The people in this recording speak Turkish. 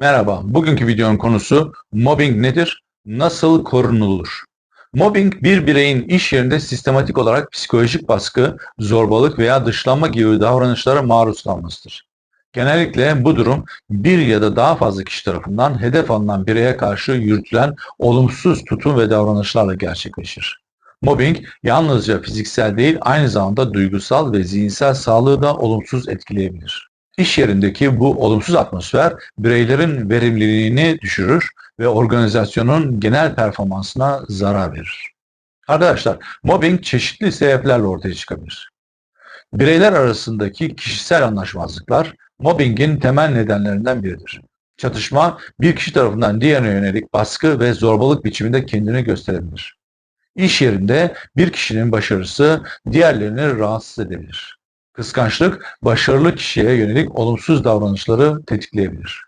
Merhaba, bugünkü videonun konusu mobbing nedir, nasıl korunulur? Mobbing bir bireyin iş yerinde sistematik olarak psikolojik baskı, zorbalık veya dışlanma gibi davranışlara maruz kalmasıdır. Genellikle bu durum bir ya da daha fazla kişi tarafından hedef alınan bireye karşı yürütülen olumsuz tutum ve davranışlarla gerçekleşir. Mobbing yalnızca fiziksel değil aynı zamanda duygusal ve zihinsel sağlığı da olumsuz etkileyebilir. İş yerindeki bu olumsuz atmosfer bireylerin verimliliğini düşürür ve organizasyonun genel performansına zarar verir. Arkadaşlar, mobbing çeşitli sebeplerle ortaya çıkabilir. Bireyler arasındaki kişisel anlaşmazlıklar mobbingin temel nedenlerinden biridir. Çatışma bir kişi tarafından diğerine yönelik baskı ve zorbalık biçiminde kendini gösterebilir. İş yerinde bir kişinin başarısı diğerlerini rahatsız edebilir. Kıskançlık başarılı kişiye yönelik olumsuz davranışları tetikleyebilir.